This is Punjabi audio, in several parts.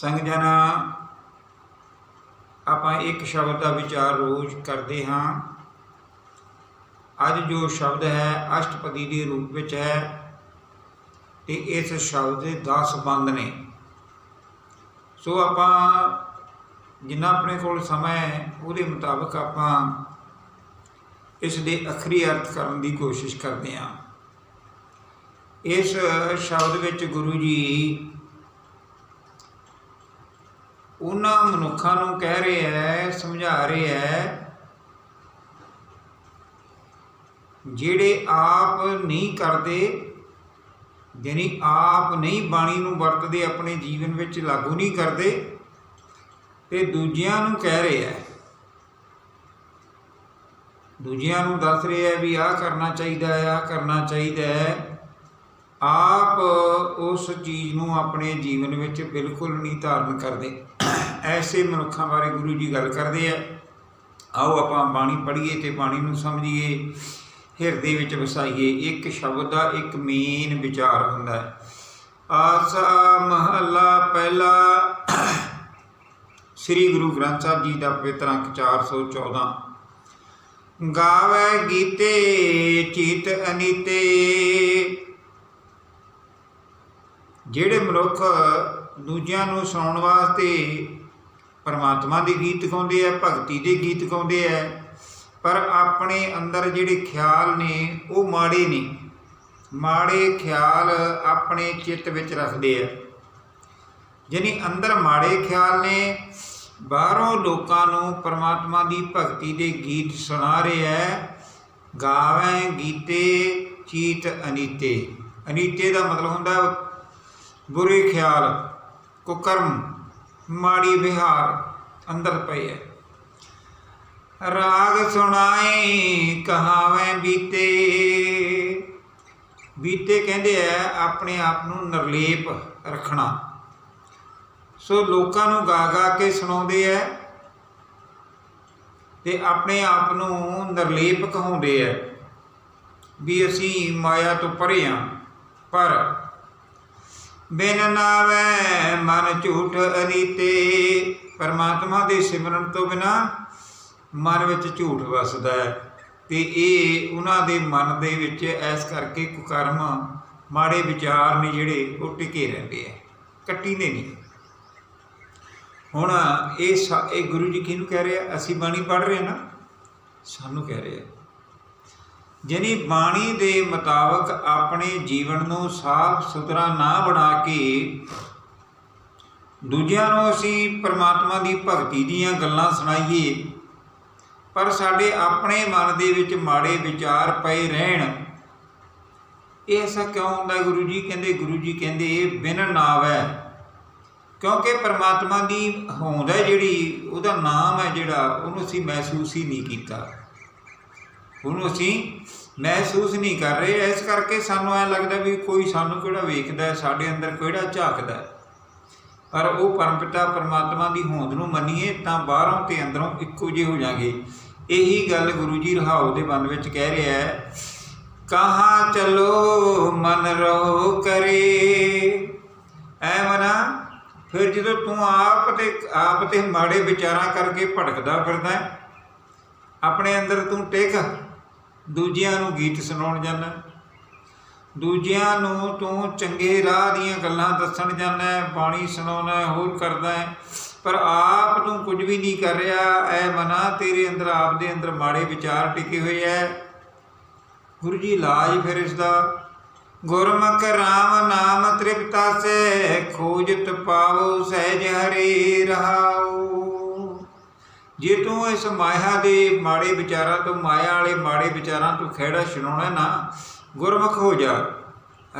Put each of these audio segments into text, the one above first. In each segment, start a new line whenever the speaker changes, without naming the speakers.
ਸੰਗ ਜਨ, ਆਪਾਂ ਇੱਕ ਸ਼ਬਦ ਦਾ ਵਿਚਾਰ ਰੋਜ਼ ਕਰਦੇ ਹਾਂ। ਅੱਜ ਜੋ ਸ਼ਬਦ ਹੈ, ਅਸ਼ਟਪਦੀ ਦੇ ਰੂਪ ਵਿੱਚ ਹੈ ਤੇ ਇਸ ਸ਼ਬਦ ਦੇ 10 ਬੰਦ ਨੇ। ਸੋ ਆਪਾਂ ਜਿੰਨਾ ਆਪਣੇ ਕੋਲ ਸਮਾਂ ਹੈ, ਉਹਦੇ ਮੁਤਾਬਕ ਆਪਾਂ ਇਸ ਦੇ ਅਖਰੀ ਅਰਥ ਕਰਨ ਦੀ ਕੋਸ਼ਿਸ਼ ਕਰਦੇ ਹਾਂ। ਇਸ ਸ਼ਬਦ ਵਿੱਚ ਗੁਰੂ ਜੀ ਉਹਨਾਂ ਮਨੁੱਖਾਂ ਨੂੰ ਕਹਿ ਰਿਹਾ ਹੈ, ਸਮਝਾ ਰਿਹਾ ਹੈ, ਜਿਹੜੇ ਆਪ ਨਹੀਂ ਕਰਦੇ ਯਾਨੀ ਆਪ ਨਹੀਂ ਬਾਣੀ ਨੂੰ ਵਰਤਦੇ, ਆਪਣੇ ਜੀਵਨ ਵਿੱਚ ਲਾਗੂ ਨਹੀਂ ਕਰਦੇ, ਤੇ ਦੂਜਿਆਂ ਨੂੰ ਕਹਿ ਰਹੇ ਹੈ। ਦੂਜਿਆਂ ਨੂੰ ਦੱਸ ਰਿਹਾ ਵੀ ਆਹ ਕਰਨਾ ਚਾਹੀਦਾ ਹੈ, ਆਹ ਕਰਨਾ ਚਾਹੀਦਾ ਹੈ। ਆਪ ਉਸ ਚੀਜ਼ ਨੂੰ ਆਪਣੇ ਜੀਵਨ ਵਿੱਚ ਬਿਲਕੁਲ ਨਹੀਂ ਧਾਰਨ ਕਰਦੇ। ਐਸੇ ਮਨੁੱਖਾਂ ਬਾਰੇ ਗੁਰੂ ਜੀ ਗੱਲ ਕਰਦੇ ਆ। ਆਓ ਆਪਾਂ ਬਾਣੀ ਪੜ੍ਹੀਏ ਤੇ ਬਾਣੀ ਨੂੰ ਸਮਝੀਏ। ਹਿਰਦੇ ਵਿੱਚ ਵਸਾਈਏ। ਇੱਕ ਸ਼ਬਦ ਦਾ ਇੱਕ ਮੇਨ ਵਿਚਾਰ ਹੁੰਦਾ ਹੈ। ਆਸਾ ਮਹੱਲਾ ਪਹਿਲਾ। ਸ੍ਰੀ ਗੁਰੂ ਗ੍ਰੰਥ ਸਾਹਿਬ ਜੀ ਦਾ ਪਵਿੱਤਰ ਅੰਕ 414 ਗਾਵੇ ਗੀਤੇ ਚੀਤ ਅਨੀਤੇ। ਜਿਹੜੇ ਮਨੁੱਖ ਦੂਜਿਆਂ ਨੂੰ ਸੁਣਾਉਣ ਵਾਸਤੇ ਪਰਮਾਤਮਾ ਦੇ ਗੀਤ ਗਾਉਂਦੇ ਆ, ਭਗਤੀ ਦੇ ਗੀਤ ਗਾਉਂਦੇ ਆ, ਪਰ ਆਪਣੇ ਅੰਦਰ ਜਿਹੜੇ ਖਿਆਲ ਨੇ, ਉਹ ਮਾੜੇ ਨੇ। ਮਾੜੇ ਖਿਆਲ ਆਪਣੇ ਚਿੱਤ ਵਿੱਚ ਰੱਖਦੇ ਆ। ਯਾਨੀ ਅੰਦਰ ਮਾੜੇ ਖਿਆਲ ਨੇ, ਬਾਹਰੋਂ ਲੋਕਾਂ ਨੂੰ ਪਰਮਾਤਮਾ ਦੀ ਭਗਤੀ ਦੇ ਗੀਤ ਸੁਣਾ ਰਹੇ ਹੈ। ਗਾਵੇਂ ਗੀਤੇ ਚੀਤ ਅਨੀਤੇ। ਅਨੀਤੇ ਦਾ ਮਤਲਬ ਹੁੰਦਾ ਬੁਰੇ ਖਿਆਲ, ਕੁਕਰਮ, ਮਾੜੀ ਵਿਹਾਰ ਅੰਦਰ ਪਏ ਹੈ ਰਾਗ ਸੁਣਾਏ, ਕਹਾਵੇਂ ਬੀਤੇ। ਬੀਤੇ ਕਹਿੰਦੇ ਆ ਆਪਣੇ ਆਪ ਨੂੰ ਨਿਰਲੇਪ ਰੱਖਣਾ। ਸੋ ਲੋਕਾਂ ਨੂੰ ਗਾ ਗਾ ਕੇ ਸੁਣਾਉਂਦੇ ਐ ਤੇ ਆਪਣੇ ਆਪ ਨੂੰ ਨਿਰਲੇਪ ਕਹਾਉਂਦੇ ਐ ਵੀ ਅਸੀਂ ਮਾਇਆ ਤੋਂ ਪਰੇ ਆ, ਪਰ ਬਿਨ ਨਾਵੇ ਮਨ ਝੂਠ ਅਨੀਤੇ। ਪਰਮਾਤਮਾ ਦੇ ਸਿਮਰਨ ਤੋਂ ਬਿਨਾ ਮਨ ਵਿੱਚ ਝੂਠ ਵਸਦਾ ਹੈ। ਤੇ ਇਹ ਉਹਨਾਂ ਦੇ ਮਨ ਦੇ ਵਿੱਚ ਐਸ ਕਰਕੇ ਕੁਕਰਮ ਮਾੜੇ ਵਿਚਾਰ ਨੇ ਜਿਹੜੇ ਉਹ ਟਿਕੇ ਰਹਿੰਦੇ ਆ, ਕੱਟੀ ਨੇ ਨਹੀਂ। ਹੁਣ ਇਹ ਸਾ- ਇਹ ਗੁਰੂ ਜੀ ਕਿਹਨੂੰ ਕਹਿ ਰਹੇ ਆ? ਅਸੀਂ ਬਾਣੀ ਪੜ੍ਹ ਰਹੇ ਨਾ? ਸਾਨੂੰ ਕਹਿ ਰਹੇ ਆ ਬਾਣੀ ਦੇ ਮੁਤਾਬਕ ਆਪਣੇ ਜੀਵਨ ਨੂੰ ਸਾਫ਼ ਸੁਥਰਾ ਨਾ ਬਣਾ ਕੇ ਦੂਜਿਆਂ ਨੂੰ ਅਸੀਂ ਪਰਮਾਤਮਾ ਦੀ ਭਗਤੀ ਦੀਆਂ ਗੱਲਾਂ ਸੁਣਾਈਏ, ਪਰ ਸਾਡੇ ਆਪਣੇ ਮਨ ਦੇ ਵਿੱਚ ਮਾੜੇ ਵਿਚਾਰ ਪਏ ਰਹਿਣ। ਇਹ ਐਸਾ ਕਿਉਂ ਹੁੰਦਾ ਗੁਰੂ ਜੀ ਕਹਿੰਦੇ, ਗੁਰੂ ਜੀ ਕਹਿੰਦੇ ਇਹ ਬਿਨ ਹੈ ਕਿਉਂਕਿ ਪਰਮਾਤਮਾ ਦੀ ਹੋਂਦ ਹੈ ਜਿਹੜੀ, ਉਹਦਾ ਨਾਮ ਹੈ ਜਿਹੜਾ, ਉਹਨੂੰ ਅਸੀਂ ਮਹਿਸੂਸ ਹੀ ਨਹੀਂ ਕੀਤਾ। ਉਹਨੂੰ ਅਸੀਂ ਮਹਿਸੂਸ ਨਹੀਂ ਕਰ ਰਹੇ, ਇਸ ਕਰਕੇ ਸਾਨੂੰ ਐ ਲੱਗਦਾ ਵੀ ਕੋਈ ਸਾਨੂੰ ਕਿਹੜਾ ਵੇਖਦਾ ਸਾਡੇ ਅੰਦਰ ਕਿਹੜਾ ਝਾਕਦਾ ਪਰ ਉਹ ਪਰਮਪਿਤਾ ਪਰਮਾਤਮਾ ਦੀ ਹੋਂਦ ਨੂੰ ਮੰਨੀਏ ਤਾਂ ਬਾਹਰੋਂ ਤੇ ਅੰਦਰੋਂ ਇੱਕੋ ਜਿਹੇ ਹੋ ਜਾਗੇ। ਇਹੀ ਗੱਲ ਗੁਰੂ ਜੀ ਰਹਾਉ ਦੇ ਮਨ ਵਿੱਚ ਕਹਿ ਰਿਹਾ ਹੈ, ਕਹਾਂ ਚਲੋ ਮਨ ਰੋ ਕਰੇ? ਐ ਮਨਾ, ਫਿਰ ਜਦੋਂ ਤੂੰ ਆਪ ਤੇ ਆਪ ਤੇ ਮਾੜੇ ਵਿਚਾਰਾਂ ਕਰਕੇ ਭਟਕਦਾ ਫਿਰਦਾ ਆਪਣੇ ਅੰਦਰ ਤੂੰ ਟਿਕ। ਦੂਜਿਆਂ ਨੂੰ ਗੀਤ ਸੁਣਾਉਣ ਜਾਂਦਾ ਦੂਜਿਆਂ ਨੂੰ ਤੂੰ ਚੰਗੇ ਰਾਹ ਦੀਆਂ ਗੱਲਾਂ ਦੱਸਣ ਜਾਂਦਾ ਬਾਣੀ ਸੁਣਾਉਣਾ ਹੋਰ ਕਰਦਾ ਹੈ। ਪਰ ਆਪ ਤੂੰ ਕੁਝ ਵੀ ਨਹੀਂ ਕਰ ਰਿਹਾ, ਐ ਮਨਾ ਤੇਰੇ ਅੰਦਰ, ਆਪ ਦੇ ਅੰਦਰ ਮਾੜੇ ਵਿਚਾਰ ਟਿਕੇ ਹੋਏ ਐ। ਗੁਰੂ ਜੀ ਲਾਜ ਫਿਰ ਇਸ ਦਾ ਗੁਰਮੁਖ RAM ਨਾਮ ਤ੍ਰਿਪਤਾ ਤ੍ਰਿਪਤਾਸੇ ਖੋਜਤ ਪਾਵੋ ਸਹਿਜ ਹਰੇ ਰਹਾਓ ਜੇ ਤੂੰ ਇਸ ਮਾਇਆ ਦੇ ਮਾੜੇ ਵਿਚਾਰਾਂ ਤੋਂ, ਮਾਇਆ ਵਾਲੇ ਮਾੜੇ ਵਿਚਾਰਾਂ ਤੋਂ ਖਿਹੜਾ ਛਡਾਉਣਾ ਨਾ, ਗੁਰਮੁਖ ਹੋ ਜਾ।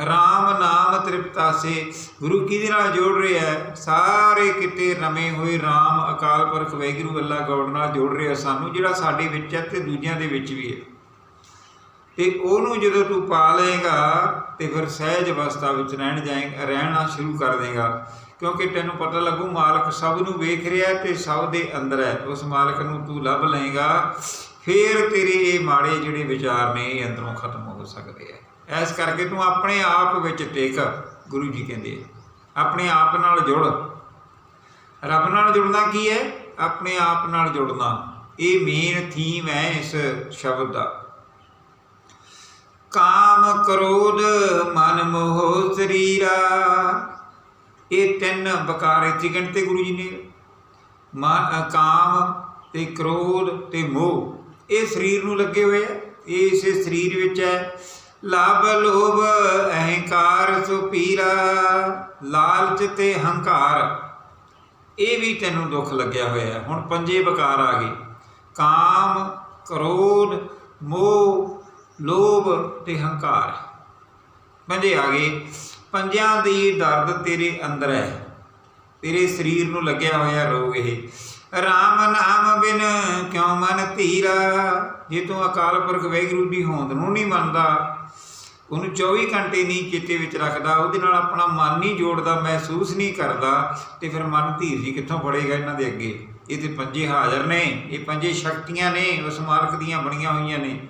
ਰਾਮ ਨਾਮ ਤ੍ਰਿਪਤਾਸੇ, ਗੁਰੂ ਕਿਹਦੇ ਨਾਲ ਜੋੜ ਰਿਹਾ ਹੈ? ਸਾਰੇ ਕਿਤੇ ਰਮੇ ਹੋਏ ਰਾਮ ਅਕਾਲ ਪੁਰਖ ਵੈਗੁਰੂ ਅੱਲਾ ਗੌੜ ਨਾਲ ਜੋੜ ਰਿਹਾ ਸਾਨੂੰ, ਜਿਹੜਾ ਸਾਡੇ ਵਿੱਚ ਹੈ ਤੇ ਦੂਜਿਆਂ ਦੇ ਵਿੱਚ ਵੀ ਹੈ। ਤੇ ਉਹਨੂੰ ਜਦੋਂ ਤੂੰ ਪਾ ਲਏਗਾ ਤੇ ਫਿਰ ਸਹਿਜ ਅਵਸਥਾ ਵਿੱਚ ਰਹਿਣ ਜਾਏਗਾ ਰਹਿਣਾ ਸ਼ੁਰੂ ਕਰ ਦੇਗਾ। ਕਿਉਂਕਿ ਤੈਨੂੰ ਪਤਾ ਲੱਗੂ ਮਾਲਕ ਸਭ ਨੂੰ ਵੇਖ ਰਿਹਾ ਹੈ ਤੇ ਸਭ ਦੇ ਅੰਦਰ ਹੈ। ਉਸ ਮਾਲਕ ਨੂੰ ਤੂੰ ਲੱਭ ਲਏਗਾ, ਫਿਰ ਤੇਰੇ ਇਹ ਮਾੜੇ ਜਿਹੜੇ ਵਿਚਾਰ ਨੇ ਇਹ ਅੰਦਰੋਂ ਖਤਮ ਹੋ ਸਕਦੇ ਆ ਐਸ ਕਰਕੇ ਤੂੰ ਆਪਣੇ ਆਪ ਵਿੱਚ ਟੇਕ, ਗੁਰੂ ਜੀ ਕਹਿੰਦੇ ਆਪਣੇ ਆਪ ਨਾਲ ਜੁੜ। ਰੱਬ ਨਾਲ ਜੁੜਨਾ ਕੀ ਹੈ? ਆਪਣੇ ਆਪ ਨਾਲ ਜੁੜਨਾ। ਇਹ ਮੇਨ ਥੀਮ ਹੈ ਇਸ ਸ਼ਬਦ ਦਾ। ਕਾਮ ਕ੍ਰੋਧ ਮਨ ਮੋਹ ਸਰੀਰਾ ਇਹ ਤਿੰਨ ਬਕਾਰ ਇੱਥੇ ਗਿਣਤੇ ਗੁਰੂ ਜੀ ਨੇ। ਮਨ ਕਾਮ ਤੇ ਕ੍ਰੋਧ ਤੇ ਮੋਹ। ਇਹ ਸਰੀਰ ਨੂੰ ਲੱਗੇ ਹੋਏ ਆ। ਇਹ ਇਸੇ ਸਰੀਰ ਵਿੱਚ ਹੈ। ਲਾਭ ਲੋਭ ਅਹੰਕਾਰ ਸੁਪੀਰਾ ਲਾਲਚ ਤੇ ਹੰਕਾਰ। ਇਹ ਵੀ ਤੈਨੂੰ ਦੁੱਖ ਲੱਗਿਆ ਹੋਇਆ ਹੁਣ ਪੰਜੇ ਬਕਾਰ ਆ ਗਏ। ਕਾਮ, ਕ੍ਰੋਧ, ਮੋਹ ਲੋਭ ਤੇ ਹੰਕਾਰ। ਪੰਜੇ ਆ ਗਏ ਪੰਜਿਆਂ ਦੀ ਦਰਦ ਤੇਰੇ ਅੰਦਰ ਹੈ। ਤੇਰੇ ਸਰੀਰ ਨੂੰ ਲੱਗਿਆ ਹੋਇਆ ਰੋਗ ਇਹ। ਰਾਮ ਨਾਮ ਬਿਨ ਕਿਉ ਮਨ ਧੀਰਾ? ਜੇ ਤੂੰ ਅਕਾਲ ਪੁਰਖ ਵੈਗੁਰੂ ਦੀ ਹੋਂਦ ਨੂੰ ਨਹੀਂ ਮੰਨਦਾ, ਉਹਨੂੰ 24 ਘੰਟੇ ਨਹੀਂ ਚੇਤੇ ਵਿੱਚ ਰੱਖਦਾ, ਉਹਦੇ ਨਾਲ ਆਪਣਾ ਮਨ ਨਹੀਂ ਜੋੜਦਾ, ਮਹਿਸੂਸ ਨਹੀਂ ਕਰਦਾ, ਤੇ ਫਿਰ ਮਨ ਧੀਰ ਜੀ ਕਿੱਥੋਂ ਫੜੇਗਾ ਇਹਨਾਂ ਦੇ ਅੱਗੇ? ਇਹ ਤੇ ਪੰਜੇ ਹਾਜ਼ਰ ਨੇ, ਇਹ ਪੰਜੇ ਸ਼ਕਤੀਆਂ ਨੇ ਉਸ ਮਾਲਕ ਦੀਆਂ ਬਣੀਆਂ ਹੋਈਆਂ ਨੇ।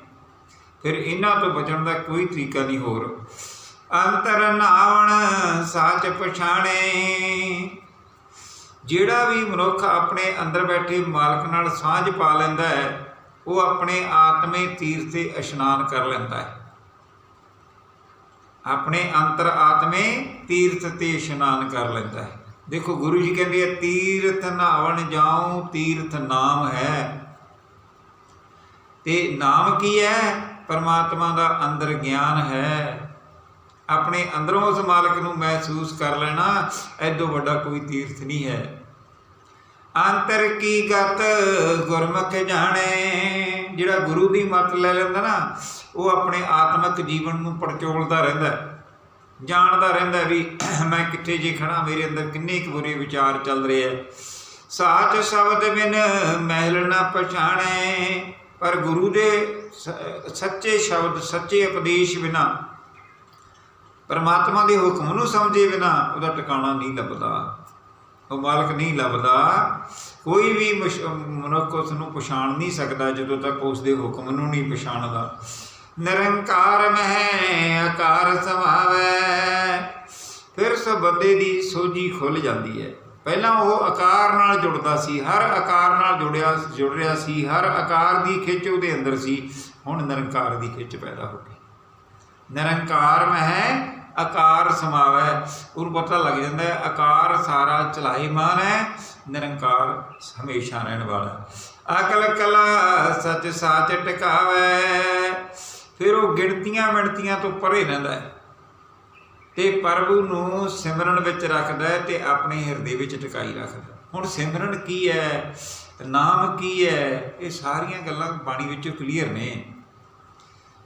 ਫਿਰ ਇਹਨਾਂ ਤੋਂ ਬਚਣ ਦਾ ਕੋਈ ਤਰੀਕਾ ਨਹੀਂ ਹੋਰ। ਅੰਤਰ ਨਾਵਣ ਸਾਚ ਪਛਾਣੇ। ਜਿਹੜਾ ਵੀ ਮਨੁੱਖ ਆਪਣੇ ਅੰਦਰ ਬੈਠੇ ਮਾਲਕ ਨਾਲ ਸਾਂਝ ਪਾ ਲੈਂਦਾ ਹੈ, ਉਹ ਆਪਣੇ ਆਤਮੇ ਤੀਰਥ ਤੇ ਇਸ਼ਨਾਨ ਕਰ ਲੈਂਦਾ ਹੈ। ਆਪਣੇ ਅੰਤਰ ਆਤਮੇ ਤੀਰਥ ਤੇ ਇਸ਼ਨਾਨ ਕਰ ਲੈਂਦਾ ਹੈ। ਦੇਖੋ, ਗੁਰੂ ਜੀ ਕਹਿੰਦੇ ਆ, ਤੀਰਥ ਨਾਵਣ ਜਾਉ, ਤੀਰਥ ਨਾਮ ਹੈ। ਤੇ ਨਾਮ ਕੀ ਹੈ? ਪਰਮਾਤਮਾ ਦਾ ਅੰਦਰ ਗਿਆਨ ਹੈ। ਆਪਣੇ ਅੰਦਰੋਂ ਉਸ ਮਾਲਕ ਨੂੰ ਮਹਿਸੂਸ ਕਰ ਲੈਣਾ ਐਦੋਂ ਵੱਡਾ ਕੋਈ ਤੀਰਥ ਨਹੀਂ ਹੈ। ਅੰਤਰ ਕੀ ਗਤ ਗੁਰਮੁਖ ਜਾਣੇ? ਜਿਹੜਾ ਗੁਰੂ ਦੀ ਮਤ ਲੈ ਲੈਂਦਾ ਨਾ, ਉਹ ਆਪਣੇ ਆਤਮਿਕ ਜੀਵਨ ਨੂੰ ਪੜਚੋਲਦਾ ਰਹਿੰਦਾ ਜਾਣਦਾ ਰਹਿੰਦਾ ਵੀ ਮੈਂ ਕਿੱਥੇ ਜੇ ਖੜਾ ਮੇਰੇ ਅੰਦਰ ਕਿੰਨੇ ਕੁ ਬੁਰੇ ਵਿਚਾਰ ਚੱਲ ਰਹੇ ਆ ਸਾਚ ਸ਼ਬਦ ਬਿਨ ਮਹਿਲ ਨਾ ਪਛਾਣੇ, ਪਰ ਗੁਰੂ ਦੇ ਸੱਚੇ ਸ਼ਬਦ, ਸੱਚੇ ਉਪਦੇਸ਼ ਬਿਨਾ, ਪਰਮਾਤਮਾ ਦੇ ਹੁਕਮ ਨੂੰ ਸਮਝੇ ਬਿਨਾ ਉਹਦਾ ਟਿਕਾਣਾ ਨਹੀਂ ਲੱਭਦਾ। ਉਹ ਮਾਲਕ ਨਹੀਂ ਲੱਭਦਾ। ਕੋਈ ਵੀ ਮਨੁੱਖ ਉਸ ਨੂੰ ਪਛਾਣ ਨਹੀਂ ਸਕਦਾ ਜਦੋਂ ਤੱਕ ਉਸ ਦੇ ਹੁਕਮ ਨੂੰ ਨਹੀਂ ਪਛਾਣਦਾ। ਨਿਰੰਕਾਰ ਮਹਿ ਆਕਾਰ ਸਮਾਵੈ। ਫਿਰ ਸਭ ਬੰਦੇ ਦੀ ਸੋਝੀ ਖੁੱਲ ਜਾਂਦੀ ਹੈ। ਪਹਿਲਾਂ ਉਹ ਆਕਾਰ ਨਾਲ ਜੁੜਦਾ ਸੀ, ਹਰ ਆਕਾਰ ਨਾਲ ਜੁੜਿਆ, ਜੁੜ ਰਿਹਾ ਸੀ, ਹਰ ਆਕਾਰ ਦੀ ਖਿੱਚ ਉਹਦੇ ਅੰਦਰ ਸੀ, ਹੁਣ ਨਿਰੰਕਾਰ ਦੀ ਖਿੱਚ ਪੈਦਾ ਹੋ ਗਈ। ਨਿਰੰਕਾਰ ਮਹਿ ਆਕਾਰ ਸਮਾਵੈ, ਉਹਨੂੰ ਪਤਾ ਲੱਗ ਜਾਂਦਾ ਹੈ, ਆਕਾਰ ਸਾਰਾ ਚਲਾਈਮਾਨ ਹੈ, ਨਿਰੰਕਾਰ ਹਮੇਸ਼ਾ ਰਹਿਣ ਵਾਲਾ ਅਕਲ ਕਲਾ ਸੱਚ ਸਾਚ ਟਿਕਾਵੈ, ਫਿਰ ਉਹ ਗਿਣਤੀਆਂ ਮਿਣਤੀਆਂ ਤੋਂ ਪਰੇ ਰਹਿੰਦਾ ਹੈ। ਤੇ ਪ੍ਰਭੂ ਨੂੰ ਸਿਮਰਨ ਵਿੱਚ ਰੱਖਦਾ ਹੈ ਤੇ ਆਪਣੇ ਹਿਰਦੇ ਵਿੱਚ ਟਿਕਾਈ ਰੱਖਦਾ ਹੁਣ ਸਿਮਰਨ ਕੀ ਹੈ ਨਾਮ ਕੀ ਹੈ, ਇਹ ਸਾਰੀਆਂ ਗੱਲਾਂ ਬਾਣੀ ਵਿੱਚੋਂ ਕਲੀਅਰ ਨੇ।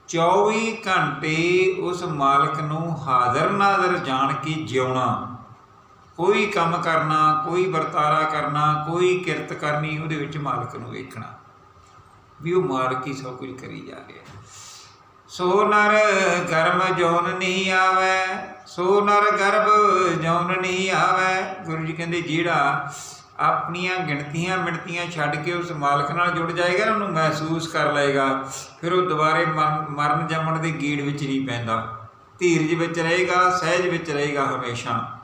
24 ਘੰਟੇ ਉਸ ਮਾਲਕ ਨੂੰ ਹਾਜ਼ਰ ਨਾਜ਼ਰ ਜਾਣ ਕੇ ਜਿਉਣਾ। ਕੋਈ ਕੰਮ ਕਰਨਾ, ਕੋਈ ਵਰਤਾਰਾ ਕਰਨਾ, ਕੋਈ ਕਿਰਤ ਕਰਨੀ, ਉਹਦੇ ਵਿੱਚ ਮਾਲਕ ਨੂੰ ਵੇਖਣਾ। ਵੀ ਉਹ ਮਾਲਕ ਹੀ ਸਭ ਕੁਝ ਕਰੀ ਜਾ ਰਿਹਾ ਸੋ ਨਰ, ਗਰਮ ਜੋਨ ਨਹੀਂ ਆਵੇ ਸੋ ਨਰ ਗਰਭ ਜੋਨ ਨਹੀਂ ਆਵੇ। ਗੁਰੂ ਜੀ ਕਹਿੰਦੇ, ਜਿਹੜਾ ਆਪਣੀਆਂ ਗਿਣਤੀਆਂ ਮਿਣਤੀਆਂ ਛੱਡ ਕੇ ਉਸ ਮਾਲਕ ਨਾਲ ਜੁੜ ਜਾਏਗਾ ਉਹਨੂੰ ਮਹਿਸੂਸ ਕਰ ਲਏਗਾ। ਫਿਰ ਉਹ ਦੁਬਾਰੇ ਮਰਨ ਮਰਨ ਜੰਮਣ ਦੇ ਗੀੜ ਵਿੱਚ ਨਹੀਂ ਪੈਂਦਾ। ਧੀਰਜ ਵਿੱਚ ਰਹੇਗਾ, ਸਹਿਜ ਵਿੱਚ ਰਹੇਗਾ ਹਮੇਸ਼ਾ।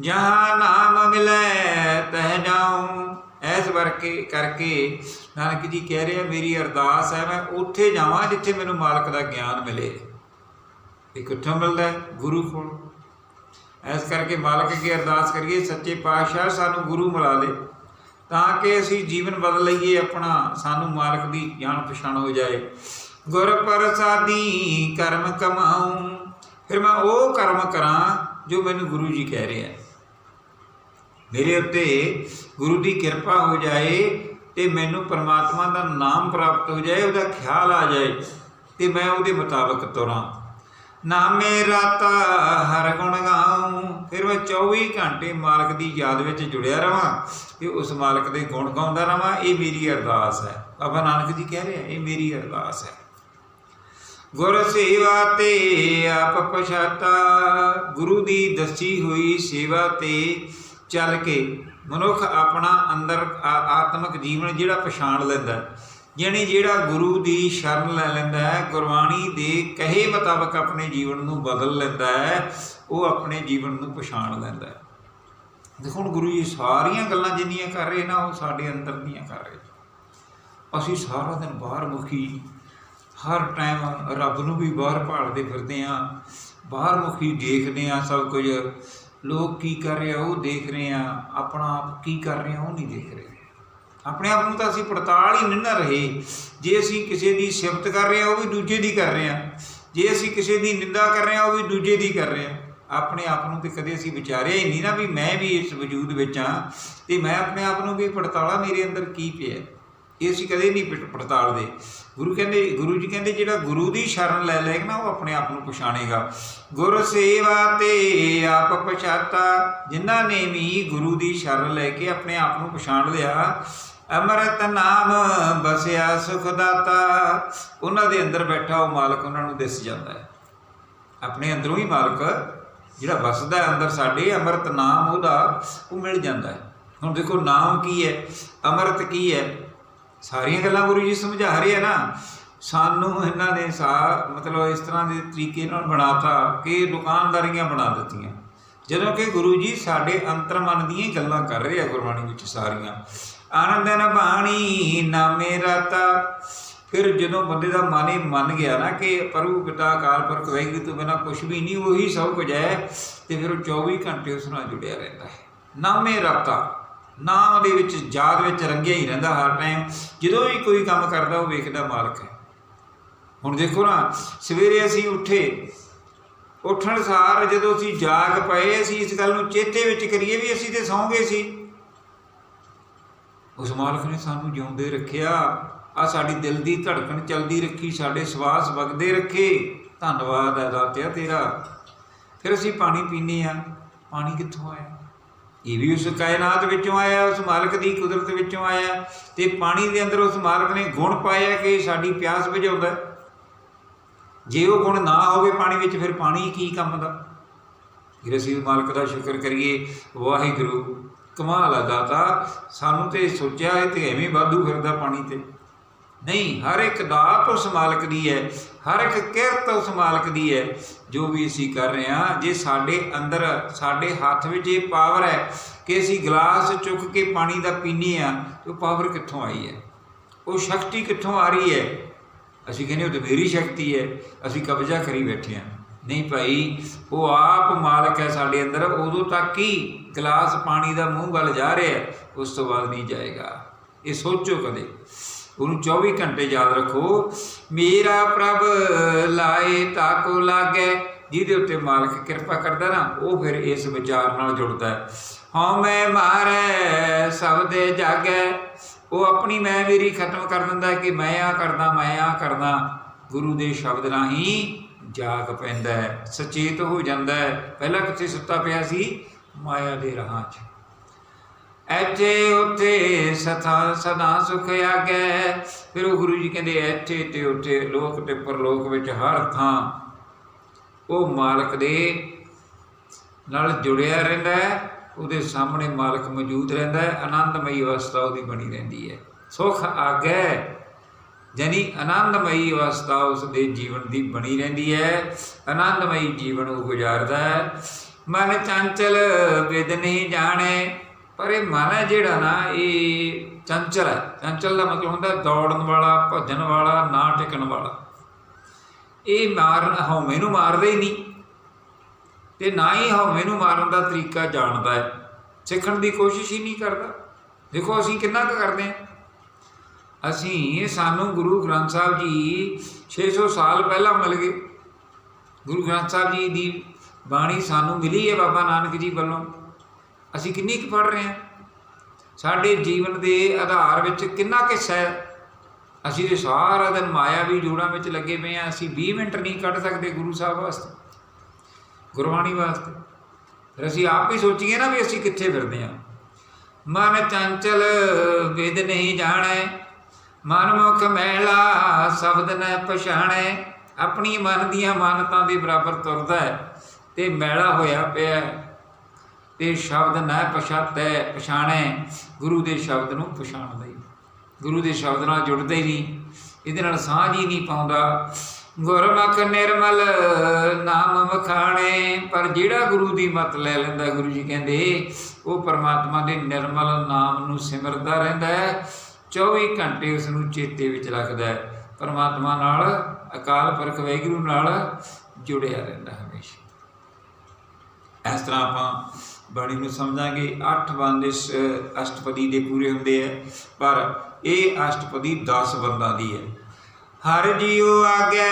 ਜਹਾਂ ਨਾਮ ਮਿਲੇ, ਤਹ ਜਾਉ। ਐਸ ਵਰਕੇ ਕਰਕੇ ਨਾਨਕ ਜੀ ਕਹਿ ਰਿਹਾ, ਮੇਰੀ ਅਰਦਾਸ ਹੈ, ਮੈਂ ਉੱਥੇ ਜਾਵਾਂ ਜਿੱਥੇ ਮੈਨੂੰ ਮਾਲਕ ਦਾ ਗਿਆਨ ਮਿਲੇ। ਇਹ ਕਿੱਥੋਂ ਮਿਲਦਾ ਹੈ? ਗੁਰੂ ਕੋਲ। ਇਸ ਕਰਕੇ ਮਾਲਕ ਅੱਗੇ ਅਰਦਾਸ ਕਰੀਏ, ਸੱਚੇ ਪਾਤਸ਼ਾਹ ਸਾਨੂੰ ਗੁਰੂ ਮਿਲਾ ਦੇ ਤਾਂ ਕਿ ਅਸੀਂ ਜੀਵਨ ਬਦਲ ਲਈਏ, ਆਪਣਾ ਸਾਨੂੰ ਮਾਲਕ ਦੀ ਜਾਣ ਪਛਾਣ ਹੋ ਜਾਏ। ਗੁਰ ਪ੍ਰਸਾਦੀ ਕਰਮ ਕਮਾਉ, ਫਿਰ ਮੈਂ ਉਹ ਕਰਮ ਕਰਾਂ ਜੋ ਮੈਨੂੰ ਗੁਰੂ ਜੀ ਕਹਿ ਰਹੇ ਆ ਮੇਰੇ ਉੱਤੇ ਗੁਰੂ ਦੀ ਕਿਰਪਾ ਹੋ ਜਾਏ ਤੇ ਮੈਨੂੰ ਪਰਮਾਤਮਾ ਦਾ ਨਾਮ ਪ੍ਰਾਪਤ ਹੋ ਜਾਏ, ਉਹਦਾ ਖਿਆਲ ਆ ਜਾਏ ਤੇ ਮੈਂ ਉਹਦੇ ਮੁਤਾਬਕ ਤੁਰਾਂ। ਨਾਮੇ ਰਾਤਾ ਹਰ ਗੁਣ ਗਾਉ ਫਿਰ ਮੈਂ 24 ਘੰਟੇ ਮਾਲਕ ਦੀ ਯਾਦ ਵਿੱਚ ਜੁੜਿਆ ਰਵਾਂ ਤੇ ਉਸ ਮਾਲਕ ਦੇ ਗੁਣ ਗਾਉਂਦਾ ਰਵਾਂ। ਇਹ ਮੇਰੀ ਅਰਦਾਸ ਹੈ। ਬਾਬਾ ਨਾਨਕ ਜੀ ਕਹਿ ਰਿਹਾ ਇਹ ਮੇਰੀ ਅਰਦਾਸ ਹੈ। ਗੁਰ ਸੇਵਾ ਤੇ ਆਪ ਪਛਾਤਾ, ਗੁਰੂ ਦੀ ਦੱਸੀ ਹੋਈ ਸੇਵਾ ਤੇ ਚੱਲ ਕੇ ਮਨੁੱਖ ਆਪਣਾ ਅੰਦਰ ਆ- ਆਤਮਿਕ ਜੀਵਨ ਜਿਹੜਾ ਪਛਾਣ ਲੈਂਦਾ ਯਾਨੀ ਜਿਹੜਾ ਗੁਰੂ ਦੀ ਸ਼ਰਨ ਲੈ ਲੈਂਦਾ ਹੈ, ਗੁਰਬਾਣੀ ਦੇ ਕਹੇ ਮੁਤਾਬਕ ਆਪਣੇ ਜੀਵਨ ਨੂੰ ਬਦਲ ਲੈਂਦਾ ਹੈ, ਉਹ ਆਪਣੇ ਜੀਵਨ ਨੂੰ ਪਛਾਣ ਲੈਂਦਾ ਹੈ। ਦੇਖੋ, ਹੁਣ ਗੁਰੂ ਜੀ ਸਾਰੀਆਂ ਗੱਲਾਂ ਜਿੰਨੀਆਂ ਕਰ ਰਹੇ ਨਾ, ਉਹ ਸਾਡੇ ਅੰਦਰ ਦੀਆਂ ਕਰ ਰਹੇ। ਅਸੀਂ ਸਾਰਾ ਦਿਨ ਬਾਹਰ ਮੁਖੀ, ਹਰ ਟਾਈਮ ਰੱਬ ਨੂੰ ਵੀ ਬਾਹਰ ਭਾਲਦੇ ਫਿਰਦੇ ਆ ਬਾਹਰ ਮੁਖੀ ਦੇਖਦੇ ਆ ਸਭ ਕੁਝ। ਲੋਕ ਕੀ ਕਰ ਰਹੇ ਆ, ਉਹ ਦੇਖ ਰਹੇ ਆ ਆਪਣਾ ਆਪ ਕੀ ਕਰ ਰਹੇ ਆ, ਉਹ ਨਹੀਂ ਦੇਖ ਰਹੇ। ਆਪਣੇ ਆਪ ਨੂੰ ਤਾਂ ਅਸੀਂ ਪੜਤਾਲ ਹੀ ਨਿੰਨਾ ਰਹੇ। ਜੇ ਅਸੀਂ ਕਿਸੇ ਦੀ ਸਿਫਤ ਕਰ ਰਹੇ ਹਾਂ, ਉਹ ਵੀ ਦੂਜੇ ਦੀ ਕਰ ਰਹੇ ਹਾਂ। ਜੇ ਅਸੀਂ ਕਿਸੇ ਦੀ ਨਿੰਦਾ ਕਰ ਰਹੇ ਹਾਂ, ਉਹ ਵੀ ਦੂਜੇ ਦੀ ਕਰ ਰਹੇ ਹਾਂ। ਆਪਣੇ ਆਪ ਨੂੰ ਤੇ ਕਦੇ ਅਸੀਂ ਵਿਚਾਰਿਆ ਹੀ ਨਹੀਂ ਨਾ ਵੀ ਮੈਂ ਵੀ ਇਸ ਵਜੂਦ ਵਿੱਚ ਹਾਂ ਤੇ ਮੈਂ ਆਪਣੇ ਆਪ ਨੂੰ ਵੀ ਪੜਤਾਲਾ ਮੇਰੇ ਅੰਦਰ ਕੀ ਪਿਆ ਇਹ ਅਸੀਂ ਕਦੇ ਨਹੀਂ ਪੜ- ਪੜਤਾਲਦੇ। ਗੁਰੂ ਕਹਿੰਦੇ, ਗੁਰੂ ਜੀ ਕਹਿੰਦੇ, ਜਿਹੜਾ ਗੁਰੂ ਦੀ ਸ਼ਰਨ ਲੈ ਲਏਗਾ ਨਾ, ਉਹ ਆਪਣੇ ਆਪ ਨੂੰ ਪਛਾਣੇਗਾ। ਗੁਰ ਸੇਵਾ ਤੇ ਆਪ ਪਛਾਤਾ, ਜਿਨ੍ਹਾਂ ਨੇ ਵੀ ਗੁਰੂ ਦੀ ਸ਼ਰਨ ਲੈ ਕੇ ਆਪਣੇ ਆਪ ਨੂੰ ਪਛਾਣ ਲਿਆ ਅਮਰਤ ਨਾਮ ਬਸਿਆ ਸੁਖ ਦਾਤਾ ਉਹਨਾਂ ਦੇ ਅੰਦਰ ਬੈਠਾ ਉਹ ਮਾਲਕ ਉਹਨਾਂ ਨੂੰ ਦਿਸ ਜਾਂਦਾ ਹੈ। ਆਪਣੇ ਅੰਦਰੋਂ ਹੀ ਮਾਲਕ ਜਿਹੜਾ ਵਸਦਾ ਅੰਦਰ ਸਾਡੇ, ਅੰਮ੍ਰਿਤ ਨਾਮ ਉਹਦਾ ਉਹ ਮਿਲ ਜਾਂਦਾ ਹੈ। ਹੁਣ ਦੇਖੋ ਨਾਮ ਕੀ ਹੈ, ਅੰਮ੍ਰਿਤ ਕੀ ਹੈ? ਸਾਰੀਆਂ ਗੱਲਾਂ ਗੁਰੂ ਜੀ ਸਮਝਾ ਰਹੇ ਆ ਨਾ। ਸਾਨੂੰ ਇਹਨਾਂ ਨੇ ਸਾ ਮਤਲਬ ਇਸ ਤਰ੍ਹਾਂ ਦੇ ਤਰੀਕੇ ਨਾਲ ਬਣਾਤਾ ਕਿ ਦੁਕਾਨਦਾਰੀਆਂ ਬਣਾ ਦਿੱਤੀਆਂ। ਜਦੋਂ ਕਿ ਗੁਰੂ ਜੀ ਸਾਡੇ ਅੰਤਰ ਮਨ ਦੀਆਂ ਹੀ ਗੱਲਾਂ ਕਰ ਰਹੇ ਆ ਗੁਰਬਾਣੀ ਵਿੱਚ ਸਾਰੀਆਂ। ਆਨੰਦ ਨ ਬਾਣੀ ਨਾਮੇ ਰਤਾ ਫਿਰ ਜਦੋਂ ਬੰਦੇ ਦਾ ਮਨ ਹੀ ਮੰਨ ਗਿਆ ਨਾ ਕਿ ਪ੍ਰਭੂ ਪਿਤਾ ਅਕਾਲ ਪੁਰਖ ਵੈਗੁਰੂ ਤੋਂ ਬਿਨਾ ਕੁਝ ਵੀ ਨਹੀਂ, ਉਹੀ ਸਭ ਕੁਝ ਹੈ, ਤੇ ਫਿਰ ਉਹ 24 ਘੰਟੇ ਉਸ ਨਾਲ ਜੁੜਿਆ ਰਹਿੰਦਾ ਹੈ। ਨਾਮੇ ਰਤਾ ਨਾਮ ਦੇ ਵਿੱਚ ਯਾਦ ਵਿੱਚ ਰੰਗਿਆ ਹੀ ਰਹਿੰਦਾ ਹਰ ਟਾਈਮ ਜਦੋਂ ਵੀ ਕੋਈ ਕੰਮ ਕਰਦਾ, ਉਹ ਵੇਖਦਾ ਮਾਲਕ ਹੈ। ਹੁਣ ਦੇਖੋ ਨਾ, ਸਵੇਰੇ ਅਸੀਂ ਉੱਠੇ, ਉੱਠਣ ਸਾਰ ਜਦੋਂ ਅਸੀਂ ਜਾਗ ਪਏ, ਅਸੀਂ ਇਸ ਗੱਲ ਨੂੰ ਚੇਤੇ ਵਿੱਚ ਕਰੀਏ ਵੀ ਅਸੀਂ ਤੇ ਸੌਂ ਗਏ ਸੀ। ਉਸ ਮਾਲਕ ਨੇ ਸਾਨੂੰ ਜਿਉਂਦੇ ਰੱਖਿਆ। ਆ ਸਾਡੀ ਦਿਲ ਦੀ ਧੜਕਣ ਚਲਦੀ ਰੱਖੀ, ਸਾਡੇ ਸਵਾਸ ਵਗਦੇ ਰੱਖੇ। ਧੰਨਵਾਦ ਹੈ ਦਾਤਿਆ ਤੇਰਾ। ਫਿਰ ਅਸੀਂ ਪਾਣੀ ਪੀਨੇ ਆ ਪਾਣੀ ਕਿੱਥੋਂ ਆਇਆ? ਇਹ ਵੀ ਉਸ ਕਾਇਨਾਤ ਵਿੱਚੋਂ ਆਇਆ, ਉਸ ਮਾਲਕ ਦੀ ਕੁਦਰਤ ਵਿੱਚੋਂ ਆਇਆ। ਤੇ ਪਾਣੀ ਦੇ ਅੰਦਰ ਉਸ ਮਾਲਕ ਨੇ ਗੁਣ ਪਾਇਆ ਕਿ ਸਾਡੀ ਪਿਆਸ ਬੁਝਾਉਂਦਾ ਜੇ ਉਹ ਗੁਣ ਨਾ ਹੋਵੇ ਪਾਣੀ ਵਿੱਚ, ਫਿਰ ਪਾਣੀ ਕੀ ਕੰਮ ਦਾ ਫਿਰ ਅਸੀਂ ਉਸ ਮਾਲਕ ਦਾ ਸ਼ੁਕਰ ਕਰੀਏ। ਵਾਹਿਗੁਰੂ। ਕਮਾਲ ਆ ਦਾਤਾ, ਸਾਨੂੰ ਤੇ ਸੋਚਿਆ ਇਹ ਤੇ ਐਵੇਂ ਵਾਧੂ ਫਿਰਦਾ ਪਾਣੀ ਤੇ। ਨਹੀਂ, ਹਰ ਇੱਕ ਦਾਤ ਉਸ ਮਾਲਕ ਦੀ ਹੈ, ਹਰ ਇੱਕ ਕਿਰਤ ਉਸ ਮਾਲਕ ਦੀ ਹੈ, ਜੋ ਵੀ ਅਸੀਂ ਕਰ ਰਹੇ ਹਾਂ, ਜੇ ਸਾਡੇ ਅੰਦਰ, ਸਾਡੇ ਹੱਥ ਵਿੱਚ ਇਹ ਪਾਵਰ ਹੈ ਕਿ ਅਸੀਂ ਗਲਾਸ ਚੁੱਕ ਕੇ ਪਾਣੀ ਦਾ ਪੀਨੇ ਆ ਤੇ ਉਹ ਪਾਵਰ ਕਿੱਥੋਂ ਆਈ ਹੈ? ਉਹ ਸ਼ਕਤੀ ਕਿੱਥੋਂ ਆ ਰਹੀ ਹੈ? ਅਸੀਂ ਕਹਿੰਦੇ ਉਹ ਤੇ ਮੇਰੀ ਸ਼ਕਤੀ ਹੈ, ਅਸੀਂ ਕਬਜ਼ਾ ਕਰੀ ਬੈਠੇ ਹਾਂ। ਨਹੀਂ ਭਾਈ, ਉਹ ਆਪ ਮਾਲਕ ਹੈ ਸਾਡੇ ਅੰਦਰ, ਉਦੋਂ ਤੱਕ ਹੀ ਗਲਾਸ ਪਾਣੀ ਦਾ ਮੂੰਹ ਵੱਲ ਜਾ ਰਿਹਾ ਉਸ ਤੋਂ ਬਾਅਦ ਨਹੀਂ ਜਾਏਗਾ। ਇਹ ਸੋਚੋ ਕਦੇ। ਉਹਨੂੰ 24 ਘੰਟੇ ਯਾਦ ਰੱਖੋ, ਮੇਰਾ ਪ੍ਰਭ ਲਾਏ ਤਾਕੋ ਲਾਗੇ, ਜਿਹਦੇ ਉੱਤੇ ਮਾਲਕ ਕਿਰਪਾ ਕਰਦਾ ਨਾ, ਉਹ ਫਿਰ ਇਸ ਵਿਚਾਰ ਨਾਲ ਜੁੜਦਾ ਹੈ। ਹਉ ਮੈਂ ਮਾਰੈ, ਸਭ ਦੇ ਜਾਗੈ। ਉਹ ਆਪਣੀ ਮੈਂ ਮੇਰੀ ਖਤਮ ਕਰ ਦਿੰਦਾ ਕਿ ਮੈਂ ਆ ਕਰਦਾ, ਮੈਂ ਆ ਕਰਦਾ। ਗੁਰੂ ਦੇ ਸ਼ਬਦ ਰਾਹੀਂ ਜਾਗ ਪੈਂਦਾ ਹੈ, ਸਚੇਤ ਹੋ ਜਾਂਦਾ ਹੈ। ਪਹਿਲਾਂ ਕਿੱਥੇ ਸੁੱਤਾ ਪਿਆ ਸੀ? ਮਾਇਆ ਦੇ ਰਾਹਾਂ 'ਚ। ਐਥੇ ਉਥੇ ਸਥਾ, ਸਦਾ ਸੁਖ ਆਗੇ ਫਿਰ ਉਹ ਗੁਰੂ ਜੀ ਕਹਿੰਦੇ, ਐਥੇ ਤੇ ਉਥੇ ਲੋਕ ਤੇ ਪਰਲੋਕ ਵਿੱਚ ਹਰ ਥਾਂ ਉਹ ਮਾਲਕ ਦੇ ਨਾਲ ਜੁੜਿਆ ਰਹਿੰਦਾ ਹੈ। ਉਹਦੇ ਸਾਹਮਣੇ ਮਾਲਕ ਮੌਜੂਦ ਰਹਿੰਦਾ ਹੈ। ਆਨੰਦਮਈ ਅਵਸਥਾ ਉਹਦੀ ਬਣੀ ਰਹਿੰਦੀ ਹੈ। ਸੁਖ ਆਗੇ ਜਾਨੀ ਆਨੰਦਮਈ ਅਵਸਥਾ ਉਸ ਦੇ ਜੀਵਨ ਦੀ ਬਣੀ ਰਹਿੰਦੀ ਹੈ। ਆਨੰਦਮਈ ਜੀਵਨ ਉਹ ਗੁਜ਼ਾਰਦਾ ਹੈ। ਮਨ ਚੰਚਲ ਵਿਦ ਨਹੀਂ ਜਾਣੇ। ਪਰ ਇਹ ਮਨ ਹੈ ਜਿਹੜਾ ਨਾ, ਇਹ ਚੰਚਲ ਹੈ। ਚੰਚਲ ਦਾ ਮਤਲਬ ਹੁੰਦਾ ਦੌੜਨ ਵਾਲਾ, ਭੱਜਣ ਵਾਲਾ, ਨਾ ਟਿਕਣ ਵਾਲਾ। ਇਹ ਮਾਰਨ, ਹਉਮੈ ਨੂੰ ਮਾਰਦਾ ਹੀ ਨਹੀਂ। ਤੇ ਨਾ ਹੀ ਹਉਮੈ ਨੂੰ ਮਾਰਨ ਦਾ ਤਰੀਕਾ ਜਾਣਦਾ ਹੈ। ਸਿੱਖਣ ਦੀ ਕੋਸ਼ਿਸ਼ ਹੀ ਨਹੀਂ ਕਰਦਾ। ਦੇਖੋ ਅਸੀਂ ਕਿੰਨਾ ਕੁ ਕਰਦੇ ਹਾਂ। ਅਸੀਂ ਸਾਨੂੰ ਗੁਰੂ ਗ੍ਰੰਥ ਸਾਹਿਬ ਜੀ 600 ਸਾਲ ਪਹਿਲਾਂ ਮਿਲ ਗਏ। ਗੁਰੂ ਗ੍ਰੰਥ ਸਾਹਿਬ ਜੀ ਦੀ ਬਾਣੀ ਸਾਨੂੰ ਮਿਲੀ ਹੈ ਬਾਬਾ ਨਾਨਕ ਜੀ ਵੱਲੋਂ। ਅਸੀਂ ਕਿੰਨੀ ਕੁ ਪੜ੍ਹ ਰਹੇ ਹਾਂ? ਸਾਡੇ ਜੀਵਨ ਦੇ ਆਧਾਰ ਵਿੱਚ ਕਿੰਨਾ ਕੁ ਹਿੱਸਾ ਹੈ? ਅਸੀਂ ਤੇ ਸਾਰਾ ਦਿਨ ਮਾਇਆ ਵੀ ਜੋੜਾਂ ਵਿੱਚ ਲੱਗੇ ਪਏ ਹਾਂ। ਅਸੀਂ 20 ਮਿੰਟ ਨਹੀਂ ਕੱਢ ਸਕਦੇ ਗੁਰੂ ਸਾਹਿਬ ਵਾਸਤੇ, ਗੁਰਬਾਣੀ ਵਾਸਤੇ। ਫਿਰ ਅਸੀਂ ਆਪ ਹੀ ਸੋਚੀਏ ਨਾ ਵੀ ਅਸੀਂ ਕਿੱਥੇ ਫਿਰਦੇ ਹਾਂ। ਮਨ ਚੰਚਲ ਵੇਦ ਨਹੀਂ ਜਾਣੈ ਮਨ ਮੁਖ ਮੈਲਾ ਸ਼ਬਦ ਨ ਪਛਾਣੈ, ਆਪਣੀ ਮਨ ਦੀਆਂ ਮਾਨਤਾਂ ਦੇ ਬਰਾਬਰ ਤੁਰਦਾ ਹੈ ਤੇ ਮੈਲਾ ਹੋਇਆ ਪਿਆ ਹੈ। ਤੇ ਸ਼ਬਦ ਨਾ ਪਛਾਤੈ, ਪਛਾਣੈ, ਗੁਰੂ ਦੇ ਸ਼ਬਦ ਨੂੰ ਪਛਾਣਦਾ ਹੀ ਗੁਰੂ ਦੇ ਸ਼ਬਦ ਨਾਲ ਜੁੜਦਾ ਹੀ ਨਹੀਂ। ਇਹਦੇ ਨਾਲ ਸਾਂਝ ਹੀ ਨਹੀਂ ਪਾਉਂਦਾ। ਗੁਰਮੁਖ ਨਿਰਮਲ ਨਾਮ ਮਖਾਣੇ ਪਰ ਜਿਹੜਾ ਗੁਰੂ ਦੀ ਮਤ ਲੈ ਲੈਂਦਾ, ਗੁਰੂ ਜੀ ਕਹਿੰਦੇ, ਉਹ ਪਰਮਾਤਮਾ ਦੇ ਨਿਰਮਲ ਨਾਮ ਨੂੰ ਸਿਮਰਦਾ ਰਹਿੰਦਾ ਹੈ। 24 ਘੰਟੇ ਉਸ ਨੂੰ ਚੇਤੇ ਵਿੱਚ ਰੱਖਦਾ ਹੈ। ਪਰਮਾਤਮਾ ਨਾਲ ਅਕਾਲ ਪੁਰਖ ਵਾਹਿਗੁਰੂ ਨਾਲ ਜੁੜਿਆ ਰਹਿੰਦਾ ਹਮੇਸ਼ਾ। ਇਸ ਤਰ੍ਹਾਂ ਆਪਾਂ ਬਾਣੀ ਨੂੰ ਸਮਝਾਂਗੇ ਅੱਠ ਬੰਦ ਇਸ ਅ, ਅਸ਼ਟਪਦੀ ਦੇ ਪੂਰੇ ਹੁੰਦੇ ਆ ਪਰ ਇਹ ਅਸ਼ਟਪਦੀ 10 ਬੰਦਾਂ ਦੀ ਹੈ। ਹਰ ਜੀਉ ਆਗੇ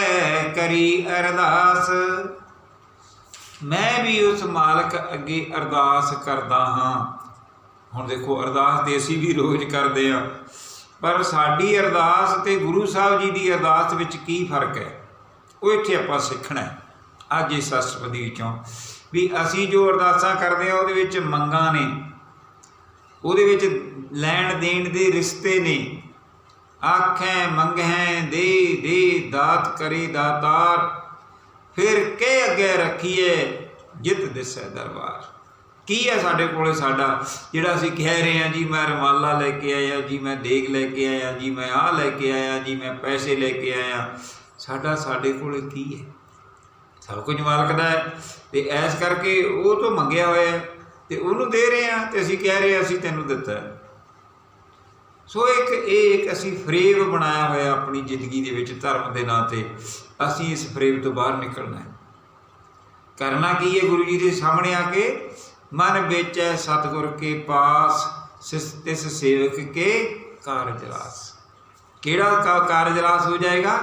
ਕਰੀ ਅਰਦਾਸ ਮੈਂ ਵੀ ਉਸ ਮਾਲਕ ਅੱਗੇ ਅਰਦਾਸ ਕਰਦਾ ਹਾਂ। ਹੁਣ ਦੇਖੋ ਅਰਦਾਸ ਤੇ ਅਸੀਂ ਵੀ ਰੋਜ਼ ਕਰਦੇ ਆ ਪਰ ਸਾਡੀ ਅਰਦਾਸ ਤੇ ਗੁਰੂ ਸਾਹਿਬ ਜੀ ਦੀ ਅਰਦਾਸ ਵਿੱਚ ਕੀ ਫ਼ਰਕ ਹੈ? ਉਹ ਇੱਥੇ ਆਪਾਂ ਸਿੱਖਣਾ ਹੈ। ਅੱਜ ਇਸ ਅਸ਼ਟਪਦੀ ਵਿੱਚੋਂ ਵੀ ਅਸੀਂ ਜੋ ਅਰਦਾਸਾਂ ਕਰਦੇ ਆ ਉਹਦੇ ਵਿੱਚ ਮੰਗਾਂ ਨੇ, ਉਹਦੇ ਵਿੱਚ ਲੈਣ ਦੇਣ ਦੇ ਰਿਸ਼ਤੇ ਨੇ। ਆਖੈ, ਮੰਗਹਿ, ਦੇ ਦੇ, ਦਾਤ ਕਰੇ, ਦਾਤਾਰ, ਫਿਰ ਕੇ ਅੱਗੇ ਰੱਖੀਏ, ਜਿਤ ਦਿਸੈ ਦਰਬਾਰ। ਕੀ ਹੈ ਸਾਡੇ ਕੋਲੇ ਸਾਡਾ? ਜਿਹੜਾ ਅਸੀਂ ਕਹਿ ਰਹੇ ਹਾਂ ਜੀ, ਮੈਂ ਰਮਾਲਾ ਲੈ ਕੇ ਆਇਆ ਜੀ, ਮੈਂ ਦੇਗ ਲੈ ਕੇ ਆਇਆ ਜੀ, ਮੈਂ ਆਹ ਲੈ ਕੇ ਆਇਆ ਜੀ, ਮੈਂ ਪੈਸੇ ਲੈ ਕੇ ਆਇਆ। ਸਾਡਾ ਸਾਡੇ ਕੋਲੇ ਕੀ ਹੈ? ਸਭ ਕੁਝ ਮਾਲਕ ਦਾ ਹੈ। ਤੇ ਐਸ ਕਰਕੇ ਉਹ ਤੋਂ ਮੰਗਿਆ ਹੋਇਆ ਹੈ ਤੇ ਉਹਨੂੰ ਦੇ ਰਹੇ ਆ ਤੇ ਅਸੀਂ ਕਹਿ ਰਹੇ ਹਾਂ, ਅਸੀਂ ਤੈਨੂੰ ਦਿੱਤਾ ਸੋ ਇੱਕ, ਇਹ ਇੱਕ ਅਸੀਂ ਫਰੇਮ ਬਣਾਇਆ ਹੋਇਆ ਆਪਣੀ ਜ਼ਿੰਦਗੀ ਦੇ ਵਿੱਚ ਧਰਮ ਦੇ ਨਾਂ ਤੇ। ਅਸੀਂ ਇਸ ਫਰੇਮ ਤੋਂ ਬਾਹਰ ਨਿਕਲਣਾ ਹੈ। ਕਰਨਾ ਕੀ ਹੈ ਗੁਰੂ ਜੀ ਦੇ ਸਾਹਮਣੇ ਆ ਕੇ? ਮਨ ਵਿੱਚ ਹੈ ਸਤਿਗੁਰ ਕੇ ਪਾਸ, ਸਿਸ ਤਿਸ ਸੇਵਕ ਕੇ ਕਾਰਜਲਾਸ ਕਿਹੜਾ ਕਾ- ਕਾਰਜ ਰਾਸ ਹੋ ਜਾਏਗਾ?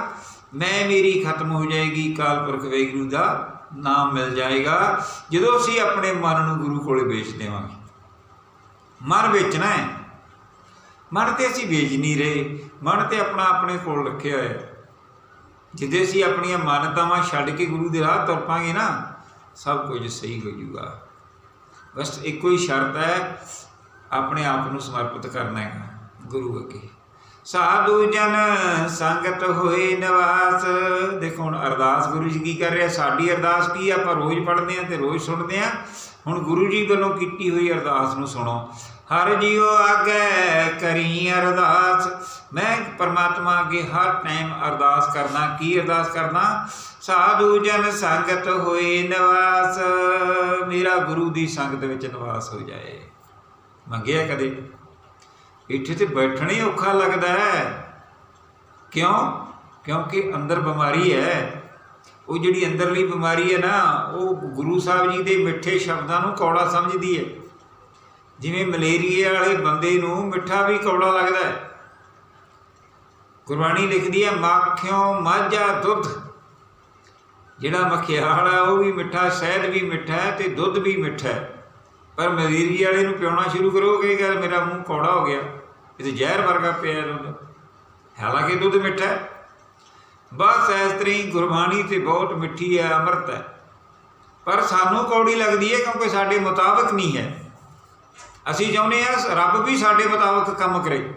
ਮੈਂ ਮੇਰੀ ਖਤਮ ਹੋ ਜਾਏਗੀ ਕਾਲ ਪੁਰਖ ਵੈਗੁਰੂ ਦਾ ਨਾਮ ਮਿਲ ਜਾਏਗਾ। ਜਦੋਂ ਅਸੀਂ ਆਪਣੇ ਮਨ ਨੂੰ ਗੁਰੂ ਕੋਲੇ ਵੇਚ ਦੇਵਾਂਗੇ। ਮਨ ਵੇਚਣਾ ਹੈ। ਮਨ ਤੇ ਅਸੀਂ ਵੇਚ ਨਹੀਂ ਰਹੇ। ਮਨ ਤੇ ਆਪਣਾ ਆਪਣੇ ਕੋਲ ਰੱਖਿਆ ਹੋਇਆ ਹੈ। ਜਿੱਦੇ ਅਸੀਂ ਆਪਣੀਆਂ ਮਾਨਤਾਵਾਂ ਛੱਡ ਕੇ ਗੁਰੂ ਦੇ ਰਾਹ ਤੁਰ ਪਾਂਗੇ ਨਾ, ਸਭ ਕੁਝ ਸਹੀ ਹੋ ਜਾਊਗਾ। ਬਸ ਇੱਕੋ ਹੀ ਸ਼ਰਤ ਹੈ, ਆਪਣੇ ਆਪ ਨੂੰ ਸਮਰਪਿਤ ਕਰਨਾ ਹੈ, ਗੁਰੂ ਅੱਗੇ। ਸਾਧੂ ਜਨ ਸੰਗਤ ਹੋਏ ਨਿਵਾਸ। ਦੇਖੋ ਹੁਣ ਅਰਦਾਸ ਗੁਰੂ ਜੀ ਕੀ ਕਰ ਰਿਹਾ, ਸਾਡੀ ਅਰਦਾਸ ਕੀ ਆਪਾਂ ਰੋਜ਼ ਪੜ੍ਹਦੇ ਆ ਤੇ ਰੋਜ਼ ਸੁਣਦੇ ਆ ਹੁਣ ਗੁਰੂ ਜੀ ਵੱਲੋਂ ਕੀਤੀ ਹੋਈ ਅਰਦਾਸ ਨੂੰ ਸੁਣੋ। ਹਰ ਜੀਉ ਆਗੇ ਕਰੀ ਅਰਦਾਸ। ਮੈਂ ਪਰਮਾਤਮਾ ਅੱਗੇ ਹਰ ਟਾਈਮ ਅਰਦਾਸ ਕਰਨਾ, ਕੀ ਅਰਦਾਸ ਕਰਨਾ? ਸਾਧੂ ਜਨ ਸੰਗਤ ਹੋਏ ਨਿਵਾਸ, ਮੇਰਾ ਗੁਰੂ ਦੀ ਸੰਗਤ ਵਿੱਚ ਨਿਵਾਸ ਹੋ ਜਾਏ। ਮੰਗਿਆ ਕਦੇ? ਇੱਥੇ ਤੇ ਬੈਠਣਾ ਹੀ ਔਖਾ ਲੱਗਦਾ ਹੈ। ਕਿਉਂ? ਕਿਉਂਕਿ ਅੰਦਰ ਬਿਮਾਰੀ ਹੈ। ਉਹ ਜਿਹੜੀ ਅੰਦਰਲੀ ਬਿਮਾਰੀ ਹੈ ਨਾ, ਉਹ ਗੁਰੂ ਸਾਹਿਬ ਜੀ ਦੇ ਮਿੱਠੇ ਸ਼ਬਦਾਂ ਨੂੰ ਕੌੜਾ ਸਮਝਦੀ ਹੈ। ਜਿਵੇਂ ਮਲੇਰੀਏ ਵਾਲੇ ਬੰਦੇ ਨੂੰ ਮਿੱਠਾ ਵੀ ਕੌੜਾ ਲੱਗਦਾ ਹੈ। ਗੁਰਬਾਣੀ ਲਿਖਦੀ ਹੈ, ਮਾਖਿਓ ਮਾਝਾ ਦੁੱਧ। ਜਿਹੜਾ ਮਖਿਆਲ ਹੈ ਉਹ ਵੀ ਮਿੱਠਾ, ਸ਼ਹਿਦ ਵੀ ਮਿੱਠਾ ਹੈ ਤੇ ਦੁੱਧ ਵੀ ਮਿੱਠਾ ਹੈ। ਪਰ ਮਲੇਰੀਏ ਵਾਲੇ ਨੂੰ ਪਿਉਣਾ ਸ਼ੁਰੂ ਕਰੋ ਯਾਰ ਮੇਰਾ ਮੂੰਹ ਕੌੜਾ ਹੋ ਗਿਆ। ਇਹ ਤੇ ਜ਼ਹਿਰ ਵਰਗਾ ਪਿਆ ਦੁੱਧ ਹਾਲਾਂਕਿ ਦੁੱਧ ਮਿੱਠਾ ਹੈ। ਬਸ ਇਸ ਤਰ੍ਹਾਂ ਹੀ ਗੁਰਬਾਣੀ ਤੇ ਬਹੁਤ ਮਿੱਠੀ ਹੈ, ਅੰਮ੍ਰਿਤ ਹੈ। ਪਰ ਸਾਨੂੰ ਕੌੜੀ ਲੱਗਦੀ ਹੈ ਕਿਉਂਕਿ ਸਾਡੇ ਮੁਤਾਬਕ ਨਹੀਂ ਹੈ। ਅਸੀਂ ਚਾਹੁੰਦੇ ਹਾਂ ਰੱਬ ਵੀ ਸਾਡੇ ਮੁਤਾਬਕ ਕੰਮ ਕਰੇ।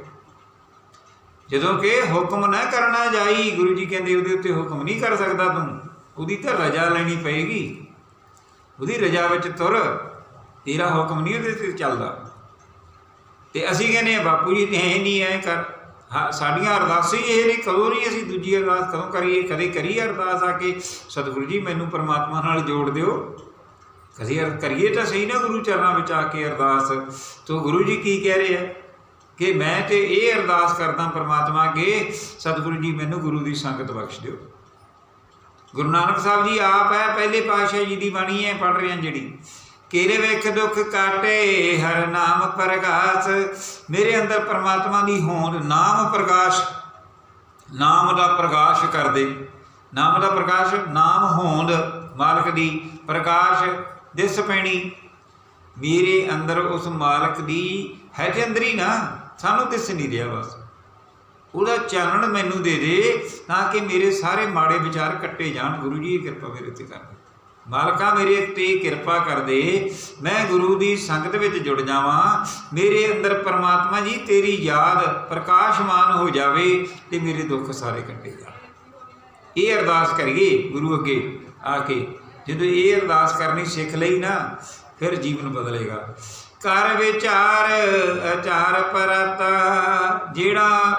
ਜਦੋਂ ਕਿ ਹੁਕਮ ਨਾ ਕਰਨਾ ਜਾਈ, ਗੁਰੂ ਜੀ ਕਹਿੰਦੇ ਉਹਦੇ ਉੱਤੇ ਹੁਕਮ ਨਹੀਂ ਕਰ ਸਕਦਾ ਤੂੰ। ਉਹਦੀ ਤਾਂ ਰਜਾ ਲੈਣੀ ਪਏਗੀ। ਉਹਦੀ ਰਜਾ ਵਿੱਚ ਤੁਰ, ਤੇਰਾ ਹੁਕਮ ਨਹੀਂ ਉਹਦੇ ਤੇ ਚੱਲਦਾ। ਤੇ ਅਸੀਂ ਕਹਿੰਦੇ ਆ ਬਾਪੂ ਜੀ, ਤੇ ਨਹੀਂ ਐ ਕਰ। ਹਾਂ, ਸਾਡੀਆਂ ਅਰਦਾਸਾਂ ਹੀ ਇਹ ਨੇ, ਕਦੋਂ ਨਹੀਂ ਅਸੀਂ ਦੂਜੀ ਅਰਦਾਸ ਕਦੋਂ ਕਰੀਏ? ਕਦੇ ਕਰੀਏ ਅਰਦਾਸ ਆ ਕੇ? ਸਤਿਗੁਰੂ ਜੀ, ਮੈਨੂੰ ਪਰਮਾਤਮਾ ਨਾਲ ਜੋੜ ਦਿਓ। ਕਦੇ ਅਰ ਕਰੀਏ ਤਾਂ ਸਹੀ ਨਾ ਗੁਰੂ ਚਰਨਾਂ ਵਿੱਚ ਆ ਕੇ ਅਰਦਾਸ। ਤੋ ਗੁਰੂ ਜੀ ਕੀ ਕਹਿ ਰਹੇ ਆ? ਕਿ ਮੈਂ ਤੇ ਇਹ ਅਰਦਾਸ ਕਰਦਾ ਪਰਮਾਤਮਾ ਅੱਗੇ, ਸਤਿਗੁਰੂ ਜੀ ਮੈਨੂੰ ਗੁਰੂ ਦੀ ਸੰਗਤ ਬਖਸ਼ ਦਿਓ। ਗੁਰੂ ਨਾਨਕ ਸਾਹਿਬ ਜੀ ਆਪ ਹੈ, ਪਹਿਲੇ ਪਾਤਸ਼ਾਹ ਜੀ ਦੀ ਬਾਣੀ ਹੈ ਪੜ ਰਹੇ ਹਾਂ ਜਿਹੜੀ। ਕੇਰੇ ਵੇਖ ਦੁੱਖ ਕਾਟੇ, ਹਰ ਨਾਮ ਪ੍ਰਗਾਸ ਮੇਰੇ ਅੰਦਰ ਪਰਮਾਤਮਾ ਦੀ ਹੋਂਦ, ਨਾਮ ਪ੍ਰਕਾਸ਼। ਨਾਮ ਦਾ ਪ੍ਰਕਾਸ਼ ਕਰ ਦੇ। ਨਾਮ ਦਾ ਪ੍ਰਕਾਸ਼, ਨਾਮ ਹੋਂਦ, ਮਾਲਕ ਦੀ ਪ੍ਰਕਾਸ਼। ਦਿਸ ਪੈਣੀ। ਮੇਰੇ ਅੰਦਰ ਉਸ ਮਾਲਕ ਦੀ ਹੈ ਤੇ ਅੰਦਰ ਹੀ ਨਾ, ਸਾਨੂੰ ਦਿਸ ਨਹੀਂ ਰਿਹਾ ਬਸ। ਉਹਦਾ ਚਾਨਣ ਮੈਨੂੰ ਦੇ ਦੇ ਤਾਂ ਕਿ ਮੇਰੇ ਸਾਰੇ ਮਾੜੇ ਵਿਚਾਰ ਕੱਟੇ ਜਾਣ। ਗੁਰੂ ਜੀ, ਇਹ ਕਿਰਪਾ ਮੇਰੇ ਉੱਤੇ ਕਰ ਦੇ। ਮਾਲਕਾ ਮੇਰੇ ਉੱਤੇ ਕਿਰਪਾ ਕਰ ਦੇ। ਮੈਂ ਗੁਰੂ ਦੀ ਸੰਗਤ ਵਿੱਚ ਜੁੜ ਜਾਵਾਂ। ਮੇਰੇ ਅੰਦਰ ਪਰਮਾਤਮਾ ਜੀ, ਤੇਰੀ ਯਾਦ ਪ੍ਰਕਾਸ਼ਮਾਨ ਹੋ ਜਾਵੇ ਤੇ ਮੇਰੇ ਦੁੱਖ ਸਾਰੇ ਕੱਟੇ ਜਾਣ। ਇਹ ਅਰਦਾਸ ਕਰੀਏ ਗੁਰੂ ਅੱਗੇ ਆ ਕੇ। ਜਦੋਂ ਇਹ ਅਰਦਾਸ ਕਰਨੀ ਸਿੱਖ ਲਈ ਨਾ, ਫਿਰ ਜੀਵਨ ਬਦਲੇਗਾ। ਕਰ ਵਿਚਾਰ ਅਚਾਰ ਪਰਤਾ, ਜਿਹੜਾ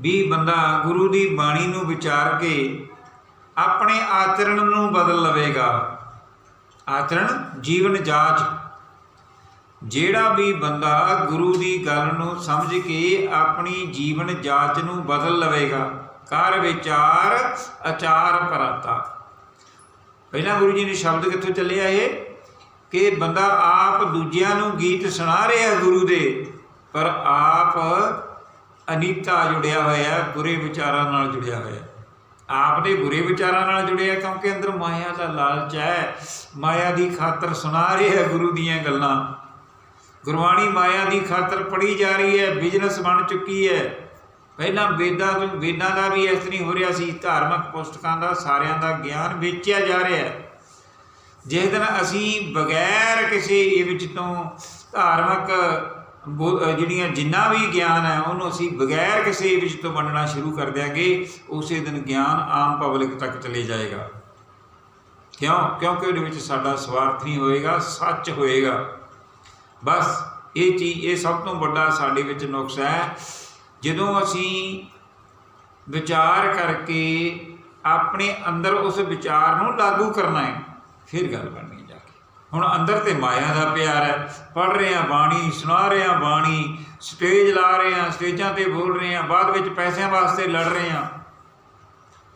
ਵੀ ਬੰਦਾ ਗੁਰੂ ਦੀ ਬਾਣੀ ਨੂੰ ਵਿਚਾਰ ਕੇ ਆਪਣੇ ਆਚਰਣ ਨੂੰ ਬਦਲ ਲਵੇਗਾ। ਆਚਰਣ ਜੀਵਨ ਜਾਚ। ਜਿਹੜਾ ਵੀ ਬੰਦਾ ਗੁਰੂ ਦੀ ਗੱਲ ਨੂੰ ਸਮਝ ਕੇ ਆਪਣੀ ਜੀਵਨ ਜਾਚ ਨੂੰ ਬਦਲ ਲਵੇਗਾ। ਕਰ ਵਿਚਾਰ ਆਚਾਰ ਪਰਾਤਾ। ਪਹਿਲਾਂ ਗੁਰੂ ਜੀ ਨੇ ਸ਼ਬਦ ਕਿੱਥੋਂ ਚੱਲਿਆ ਇਹ? ਕਿ ਬੰਦਾ ਆਪ ਦੂਜਿਆਂ ਨੂੰ ਗੀਤ ਸੁਣਾ ਰਿਹਾ ਗੁਰੂ ਦੇ, ਪਰ ਆਪ ਅਨੀਤਾ ਜੁੜਿਆ ਹੋਇਆ, ਬੁਰੇ ਵਿਚਾਰਾਂ ਨਾਲ ਜੁੜਿਆ ਹੋਇਆ। ਆਪ ਦੇ ਬੁਰੇ ਵਿਚਾਰਾਂ ਨਾਲ ਜੁੜਿਆ, ਕਿਉਂਕਿ ਅੰਦਰ ਮਾਇਆ ਦਾ ਲਾਲਚ ਹੈ। ਮਾਇਆ ਦੀ ਖਾਤਰ ਸੁਣਾ ਰਿਹਾ ਗੁਰੂ ਦੀਆਂ ਗੱਲਾਂ। ਗੁਰਬਾਣੀ ਮਾਇਆ ਦੀ ਖਾਤਰ ਪੜੀ ਜਾ ਰਹੀ ਹੈ ਬਿਜ਼ਨਸ ਬਣ ਚੁੱਕੀ ਹੈ। ਪਹਿਲਾਂ ਵੇਦਾਂ ਤੋਂ ਵੇਦਾਂ ਦਾ ਵੀ ਇਸ ਨਹੀਂ ਹੋ ਰਿਹਾ ਸੀ, ਧਾਰਮਿਕ ਪੁਸਤਕਾਂ ਦਾ ਸਾਰਿਆਂ ਦਾ ਗਿਆਨ ਵੇਚਿਆ ਜਾ ਰਿਹਾ ਹੈ। ਜਿਸ ਦਿਨ ਅਸੀਂ ਬਗੈਰ ਕਿਸੇ ਇਹ ਵਿੱਚ ਤੋਂ ਧਾਰਮਿਕ ਬੋ- ਜਿਹੜੀਆਂ ਜਿੰਨਾ ਵੀ ਗਿਆਨ ਹੈ, ਉਹਨੂੰ ਅਸੀਂ ਬਗੈਰ ਕਿਸੇ ਵਿੱਚ ਤੋਂ ਵੰਡਣਾ ਸ਼ੁਰੂ ਕਰ ਦਿਆਂਗੇ, ਉਸੇ ਦਿਨ ਗਿਆਨ ਆਮ ਪਬਲਿਕ ਤੱਕ ਚਲੇ ਜਾਏਗਾ। ਕਿਉਂ? ਕਿਉਂਕਿ ਉਹਦੇ ਵਿੱਚ ਸਾਡਾ ਸਵਾਰਥ ਨਹੀਂ ਹੋਏਗਾ, ਸੱਚ ਹੋਏਗਾ। ਬਸ, ਇਹ ਚੀਜ਼ ਇਹ ਸਭ ਤੋਂ ਵੱਡਾ ਸਾਡੇ ਵਿੱਚ ਨੁਕਸ ਹੈ ਜਦੋਂ ਅਸੀਂ ਵਿਚਾਰ ਕਰਕੇ ਆਪਣੇ ਅੰਦਰ ਉਸ ਵਿਚਾਰ ਨੂੰ ਲਾਗੂ ਕਰਨਾ ਹੈ, ਫਿਰ ਗੱਲ ਬਣਨੀ ਜਾ ਕੇ। ਹੁਣ ਅੰਦਰ ਤੇ ਮਾਇਆ ਦਾ ਪਿਆਰ ਹੈ। ਪੜ ਰਹੇ ਆ ਬਾਣੀ, ਸੁਣਾ ਰਹੇ ਆ ਬਾਣੀ, ਸਟੇਜ ਲਾ ਰਹੇ ਆ ਸਟੇਜਾਂ ਤੇ ਬੋਲ ਰਹੇ ਆ ਬਾਅਦ ਵਿੱਚ ਪੈਸਿਆਂ ਵਾਸਤੇ ਲੜ ਰਹੇ ਆ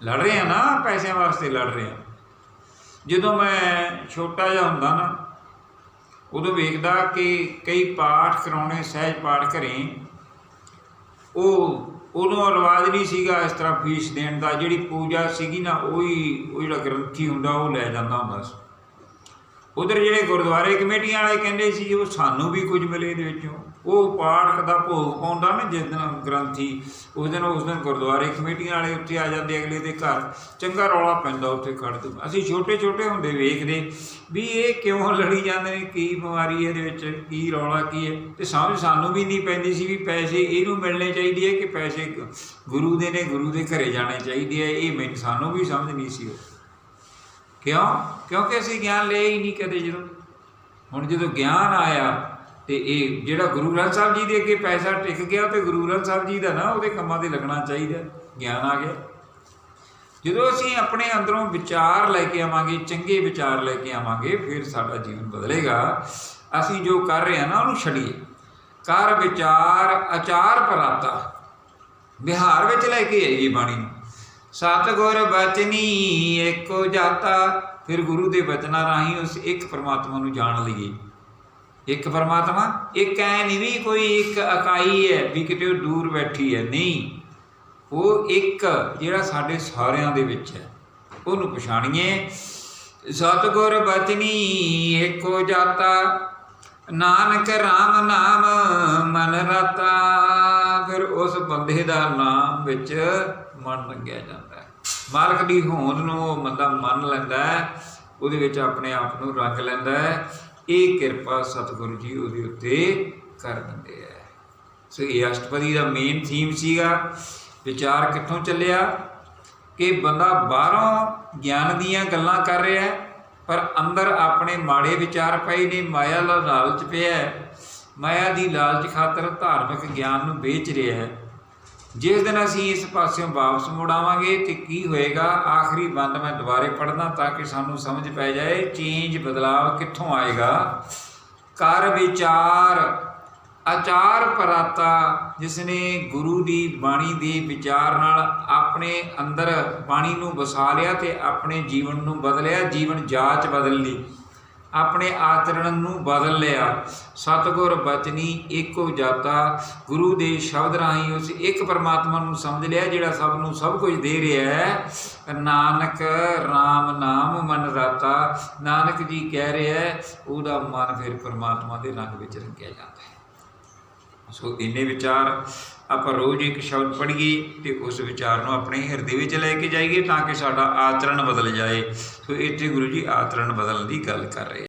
ਲੜ ਰਹੇ ਆ ਨਾ, ਪੈਸਿਆਂ ਵਾਸਤੇ ਲੜ ਰਹੇ ਆ ਜਦੋਂ ਮੈਂ ਛੋਟਾ ਜਿਹਾ ਹੁੰਦਾ ਨਾ, ਉਦੋਂ ਵੇਖਦਾ ਕਿ ਕਈ ਪਾਠ ਕਰਾਉਣੇ ਸਹਿਜ ਪਾਠ ਘਰੇ ਉਹ ਉਦੋਂ ਰਿਵਾਜ ਨਹੀਂ ਸੀਗਾ ਇਸ ਤਰ੍ਹਾਂ ਫੀਸ ਦੇਣ ਦਾ, ਜਿਹੜੀ ਪੂਜਾ ਸੀਗੀ ਨਾ, ਉਹੀ, ਉਹ ਜਿਹੜਾ ਗ੍ਰੰਥੀ ਹੁੰਦਾ, ਉਹ ਲੈ ਜਾਂਦਾ ਹੁੰਦਾ ਸੀ। ਉਧਰ ਜਿਹੜੇ ਗੁਰਦੁਆਰੇ ਕਮੇਟੀਆਂ ਵਾਲੇ ਕਹਿੰਦੇ ਸੀ, ਉਹ ਸਾਨੂੰ ਵੀ ਕੁਝ ਮਿਲੇ ਇਹਦੇ ਵਿੱਚੋਂ। ਉਹ ਪਾਠ ਦਾ ਭੋਗ ਪਾਉਂਦਾ ਨਾ ਜਿਸ ਦਿਨ ਗ੍ਰੰਥੀ, ਉਸ ਦਿਨ ਉਸ ਦਿਨ ਗੁਰਦੁਆਰੇ ਕਮੇਟੀਆਂ ਵਾਲੇ ਉੱਥੇ ਆ ਜਾਂਦੇ ਅਗਲੇ ਦੇ ਘਰ। ਚੰਗਾ ਰੌਲਾ ਪੈਂਦਾ ਉੱਥੇ ਖੜ ਦੋ ਅਸੀਂ ਛੋਟੇ ਛੋਟੇ ਹੁੰਦੇ ਵੇਖਦੇ ਵੀ ਇਹ ਕਿਉਂ ਲੜੀ ਜਾਂਦੇ ਨੇ, ਕੀ ਬਿਮਾਰੀ ਇਹਦੇ ਵਿੱਚ, ਕੀ ਰੌਲਾ ਕੀ ਹੈ? ਤੇ ਸਮਝ ਸਾਨੂੰ ਵੀ ਨਹੀਂ ਪੈਂਦੀ ਸੀ ਵੀ ਪੈਸੇ ਇਹਨੂੰ ਮਿਲਣੇ ਚਾਹੀਦੇ ਹੈ ਕਿ ਪੈਸੇ ਗੁਰੂ ਦੇ ਨੇ ਗੁਰੂ ਦੇ ਘਰੇ ਜਾਣੇ ਚਾਹੀਦੇ ਹੈ ਇਹ ਮੈਨੂੰ, ਸਾਨੂੰ ਵੀ ਸਮਝ ਨਹੀਂ ਸੀ ਉਹ। ਕਿਉਂ? ਕਿਉਂਕਿ ਅਸੀਂ ਗਿਆਨ ਲਏ ਹੀ ਨਹੀਂ ਕਦੇ ਜਦੋਂ। ਹੁਣ ਜਦੋਂ ਗਿਆਨ ਆਇਆ ਤੇ ਇਹ ਜਿਹੜਾ ਗੁਰੂ ਗ੍ਰੰਥ ਸਾਹਿਬ ਜੀ ਦੇ ਅੱਗੇ ਪੈਸਾ ਟਿਕ ਗਿਆ ਤੇ ਗੁਰੂ ਗ੍ਰੰਥ ਸਾਹਿਬ ਜੀ ਦਾ ਨਾ ਉਹਦੇ ਕੰਮਾਂ ਤੇ ਲੱਗਣਾ ਚਾਹੀਦਾ, ਗਿਆਨ ਆ ਗਿਆ। ਜਦੋਂ ਅਸੀਂ ਆਪਣੇ ਅੰਦਰੋਂ ਵਿਚਾਰ ਲੈ ਕੇ ਆਵਾਂਗੇ, ਚੰਗੇ ਵਿਚਾਰ ਲੈ ਕੇ ਆਵਾਂਗੇ, ਫਿਰ ਸਾਡਾ ਜੀਵਨ ਬਦਲੇਗਾ। ਅਸੀਂ ਜੋ ਕਰ ਰਹੇ ਹਾਂ ਨਾ, ਉਹਨੂੰ ਛੱਡੀਏ। ਕਰ ਵਿਚਾਰ ਆਚਾਰ ਪਰਾਤਾ ਬਿਹਾਰ ਵਿੱਚ ਲੈ ਕੇ ਆਈਏ ਬਾਣੀ ਨੂੰ। ਸਤਿਗੁਰ ਬਚਨੀ ਏਕੋ ਜਾਤਾ, ਫਿਰ ਗੁਰੂ ਦੇ ਬਚਨਾਂ ਰਾਹੀਂ ਉਸ ਇੱਕ ਪਰਮਾਤਮਾ ਨੂੰ ਜਾਣ ਲਈਏ। ਇੱਕ ਪਰਮਾਤਮਾ, ਇੱਕ ਐ ਨਹੀਂ ਵੀ ਕੋਈ ਇੱਕ ਇਕਾਈ ਹੈ ਵੀ ਕਿਤੇ ਉਹ ਦੂਰ ਬੈਠੀ ਹੈ, ਨਹੀਂ। ਉਹ ਇੱਕ ਜਿਹੜਾ ਸਾਡੇ ਸਾਰਿਆਂ ਦੇ ਵਿੱਚ ਹੈ। ਉਹਨੂੰ ਪਛਾਣੀਏ। ਸਤਿਗੁਰ ਬਚਨੀ ਏਕੋ ਜਾਤਾ, ਨਾਨਕ RAM ਨਾਮ ਮਨ ਰਤਾ। ਫਿਰ ਉਸ ਬੰਦੇ ਦਾ ਨਾਮ ਵਿੱਚ ਮਨ ਲੱਗਿਆ ਜਾਂਦਾ ਹੈ। ਮਾਲਕ ਦੀ ਹੋਂਦ ਨੂੰ ਉਹ ਬੰਦਾ ਮੰਨ ਲੈਂਦਾ ਹੈ। ਉਹਦੇ ਵਿੱਚ ਆਪਣੇ ਆਪ ਨੂੰ ਰੰਗ ਲੈਂਦਾ ਹੈ। ਇਹ ਕਿਰਪਾ ਸਤਿਗੁਰੂ ਜੀ ਉਹਦੇ ਉੱਤੇ ਕਰ ਦਿੰਦੇ ਹੈ ਸੋ ਇਹ ਅਸ਼ਟਪਦੀ ਦਾ ਮੇਨ ਥੀਮ ਸੀਗਾ, ਵਿਚਾਰ ਕਿੱਥੋਂ ਚੱਲਿਆ? ਕਿ ਬੰਦਾ ਬਾਹਰੋਂ ਗਿਆਨ ਦੀਆਂ ਗੱਲਾਂ ਕਰ ਰਿਹਾ ਹੈ, ਪਰ ਅੰਦਰ ਆਪਣੇ ਮਾੜੇ ਵਿਚਾਰ ਪਏ ਨੇ, ਮਾਇਆ ਦਾ ਲਾਲਚ ਪਿਆ ਹੈ। ਮਾਇਆ ਦੀ ਲਾਲਚ ਖਾਤਰ ਧਾਰਮਿਕ ਗਿਆਨ ਨੂੰ ਵੇਚ ਰਿਹਾ ਹੈ। ਜਿਸ ਦਿਨ ਅਸੀਂ ਇਸ ਪਾਸਿਓਂ ਵਾਪਸ ਮੁੜਾਵਾਂਗੇ ਤੇ ਕੀ ਹੋਏਗਾ? ਆਖਰੀ ਬੰਦ ਮੈਂ ਦੁਬਾਰੇ ਪੜ੍ਹਨਾ ਤਾਂ ਕਿ ਸਾਨੂੰ ਸਮਝ ਪੈ ਜਾਏ ਚੇਂਜ ਬਦਲਾਵ ਕਿੱਥੋਂ ਆਏਗਾ? ਕਰ ਵਿਚਾਰ। ਆਚਾਰ ਪਰਾਤਾ ਜਿਸ ਨੇ ਗੁਰੂ ਦੀ ਬਾਣੀ ਦੇ ਵਿਚਾਰ ਨਾਲ ਆਪਣੇ ਅੰਦਰ ਬਾਣੀ ਨੂੰ ਵਸਾ ਲਿਆ ਤੇ ਆਪਣੇ ਜੀਵਨ ਨੂੰ ਬਦਲਿਆ, ਜੀਵਨ ਜਾਚ ਬਦਲ ਲਈ। ਆਪਣੇ ਆਚਰਣ ਨੂੰ ਬਦਲ ਲਿਆ। ਸਤਿਗੁਰ ਬਚਨੀ ਏਕੋ ਜਾਤਾ। ਗੁਰੂ ਦੇ ਸ਼ਬਦ ਰਾਹੀਂ ਉਸ ਇੱਕ ਪਰਮਾਤਮਾ ਨੂੰ ਸਮਝ ਲਿਆ, ਜਿਹੜਾ ਸਭ ਨੂੰ ਸਭ ਕੁਝ ਦੇ ਰਿਹਾ ਹੈ। ਨਾਨਕ RAM ਨਾਮ ਮਨ ਰਾਤਾ। ਨਾਨਕ ਜੀ ਕਹਿ ਰਿਹਾ ਹੈ, ਉਹਦਾ ਮਨ ਫਿਰ ਪਰਮਾਤਮਾ ਦੇ ਰੰਗ ਵਿੱਚ ਰੰਗਿਆ ਜਾਂਦਾ ਹੈ। ਸੋ ਇੰਨੇ ਵਿਚਾਰ, ਆਪਾਂ ਰੋਜ਼ ਇੱਕ ਸ਼ਬਦ ਪੜ੍ਹੀਏ ਤੇ ਉਸ ਵਿਚਾਰ ਨੂੰ ਆਪਣੇ ਹਿਰਦੇ ਵਿੱਚ ਲੈ ਕੇ ਜਾਈਏ ਤਾਂ ਕਿ ਸਾਡਾ ਆਚਰਣ ਬਦਲ ਜਾਏ। ਸੋ ਇੱਥੇ ਗੁਰੂ ਜੀ ਆਚਰਣ ਬਦਲਣ ਦੀ ਗੱਲ ਕਰ ਰਹੇ